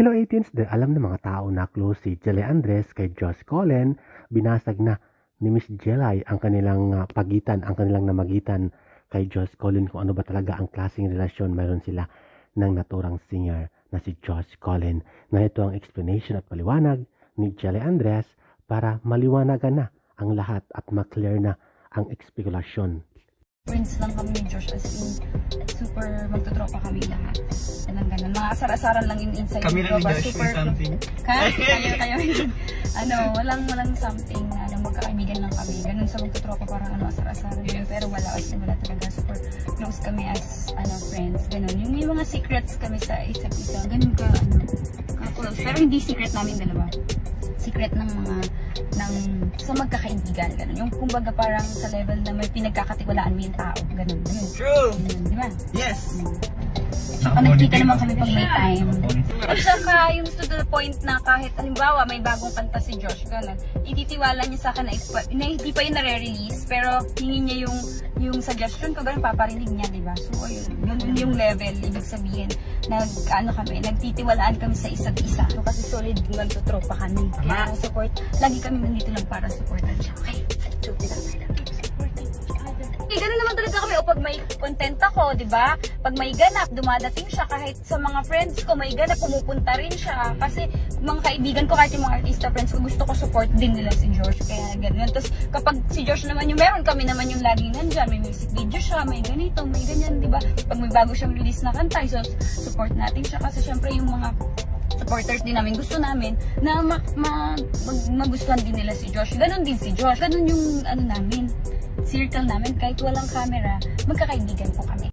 Hello 18s, dahil alam ng mga tao na close si Jelly Andres kay Josh Cullen, binasag na ni Miss Jelay ang kanilang ah, pagitan, ang kanilang namagitan kay Josh Cullen kung ano ba talaga ang klaseng relasyon mayroon sila ng naturang singer na si Josh Cullen. Narito ang explanation at paliwanag ni Jelly Andres para maliwanagan na ang lahat at maklear na ang ekspekulasyon friends lang kami ni Josh as in super magtutropa kami lahat. Ganun ganun. Mga asar-asaran lang yung inside Kami lang Josh super something. Ka? Kayo, kayo. ano, walang walang something na ano, magkakaibigan lang kami. Ganun sa magtutropa parang ano, asar-asaran yes. Pero wala, as in, wala talaga. Super close kami as ano, friends. Ganun. Yung may mga secrets kami sa isa't isa. Ganun ka, ano, ka-close. Pero hindi secret namin dalawa. Secret ng mga ng sa magkakaibigan ganun. Yung kumbaga parang sa level na may pinagkakatiwalaan mo yung tao, ganun. ganun. True! Ganun, di ba? Yes! Saka nagkita naman kami pag may time. At saka yung to the point na kahit halimbawa may bagong kanta si Josh, ganun, ititiwala niya sa akin na, na hindi pa yun nare-release, pero hingin niya yung yung suggestion ko, ganun, paparinig niya, di ba? So, ayun, ganun yung level, ibig sabihin, nag, ano kami, nagtitiwalaan kami sa isa't isa. So, kasi solid magtutropa kami. Kaya support, lagi kami nandito lang para supportan siya. Okay, so, di ba? I love you, supporting each other. Eh, ganun naman talaga kami. O pag may content ako, di ba? Pag may ganap, dumadating siya. Kahit sa mga friends ko, may ganap, pumupunta rin siya. Kasi mga kaibigan ko, kahit yung mga artista friends ko, gusto ko support din nila si Josh. Kaya ganun. Tapos kapag si Josh naman yung meron, kami naman yung laging nandyan. May music video siya, may ganito, may ganyan, di ba? Pag may bago siyang release na kanta, so support natin siya. Kasi syempre yung mga supporters din namin, gusto namin na ma, ma, mag, din nila si Josh. Ganon din si Josh. Ganon yung ano namin, circle namin. Kahit walang camera, magkakaibigan po kami.